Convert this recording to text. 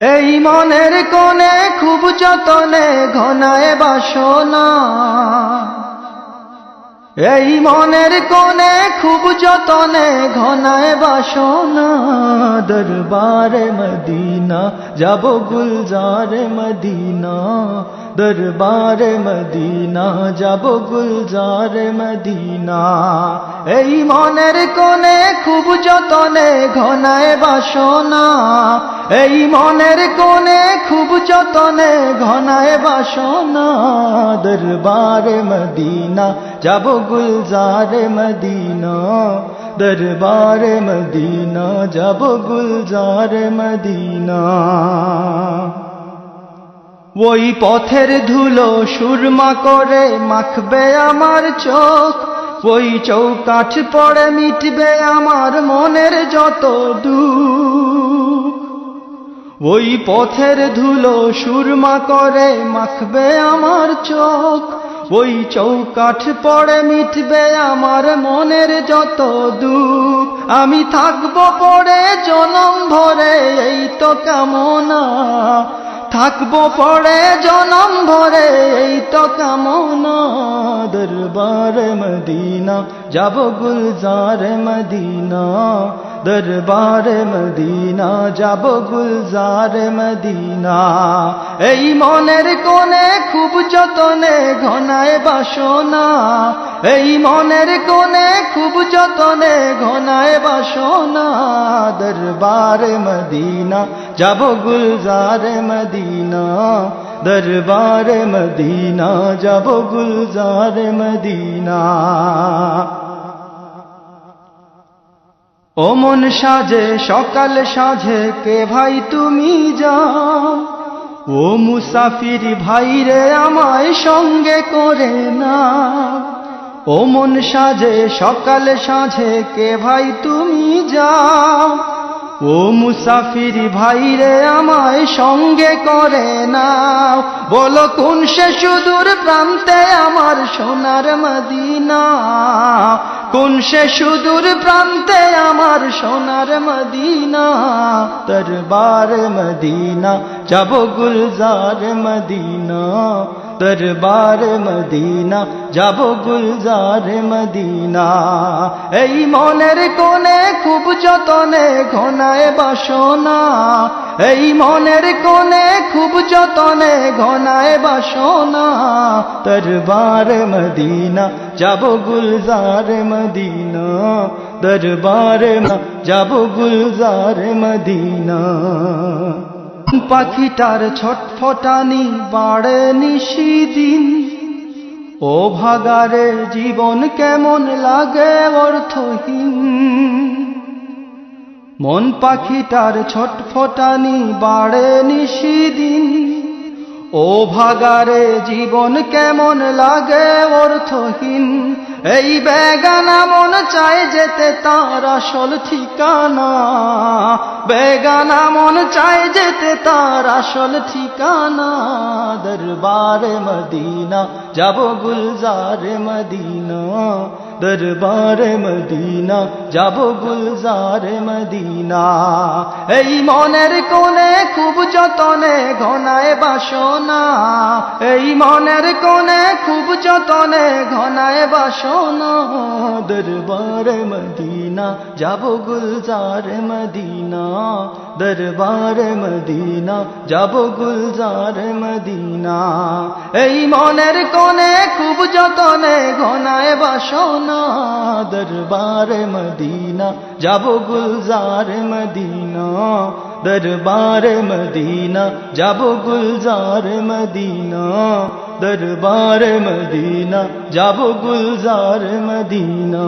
এই মনের কোণে খুব যতনে ঘনায় বাসনা। এই মনের কোণে খুব যতনে ঘনায় বাসনা। দরবারে মদিনা, যাব গুলজারে মদিনা। দরবারে মদিনা যাব গুলজারে মদিনা। এই মনের কোণে খুব যতনে ঘনায় বাসনা। এই মনের কোণে খুব যতনে ঘনায় বাসনা। দরবারে মদিনা যাব গুলজারে মদিনা। দরবারে মদিনা যাব গুলজারে মদিনা। ওই পথের ধুলো সুরমা করে মাখবে আমার চোখ। ওই চৌকাঠ পড়ে মিটবে আমার মনের যত দুঃখ। ওই পথের ধুলো সুরমা করে মাখবে আমার চোখ। ওই চৌকাঠ পড়ে মিটবে আমার মনের যত দুঃখ। আমি থাকব পড়ে জনম ভরে, এই তো কামনা। থাকব পড়ে জনম ভরে, এই তো কামনা দরবার মদিনা। যাব গুলজার মদিনা, দরবার মদিনা, যাব গুলজার মদিনা। এই মনের কোণে খুব যতনে ঘনায় বাসনা এই মনের কোণে খুব যতনে ঘনায় বাসনা, দরবার মদিনা, যাব গুলজার মদিনা, দরবার মদিনা, যাব গুলজার মদিনা। ও মন সাজে, সকাল সাজে, কে ভাই তুমি যাও? ও মুসাফির ভাই রে আমায় সঙ্গে করে না ও মন সাজে, সকাল সাঁঝে, কে ভাই তুমি যাও? ও মুসাফির ভাই রে আমায় সঙ্গে করে না বলো কোন সে সুদূর প্রান্তে আমার সোনার মদিনা? কোন সে সুদূর প্রান্তে আমার সোনার মদিনা? দরবার মদিনা, যাব গুলজার মদিনা। দরবার মদিনা, যাব গুলজার মদিনা। এই মনের কোণে খুব যতনে ঘনায় বাসনা। এই মনের কোণে খুব যতনে ঘনায় বাসনা। দরবার মদিনা, যাব গুলজার মদিনা। দরবার যাব গুলজার মদিনা। পাখিটার ছটফটানি বাড়ে নিশিদিন ও ভাগারে জীবন কেমন লাগে অর্থহীন। মন পাখিটার ছটফটানি বাড়ে নিশিদিন ও ভাগারে জীবন কেমন লাগে অর্থহীন। এই বেগানা মন চায় যেতে তার আসল ঠিকানা। বেগানা মন চায় যেতে তার আসল ঠিকানা। দরবারে মদিনা, যাব গুলজারে মদিনা। দরবারে মদিনা, যাব গুলজারে মদিনা। এই মনের খুব যতনে ঘনায় বাসনা, এই মনের কোণে খুব যতনে ঘনায় বাসনা। দরবারে মদিনা, যাব গুলজারে মদিনা। দরবারে মদিনা, যাব গুলজারে মদিনা। এই মনের কোণে খুব যতনে ঘনায় বাসনা। দরবারে মদিনা, যাব গুলজারে মদিনা। দরবারে মদিনা যাব গুলজার মদিনা দরবার মদিনা যাব গুলজার মদিনা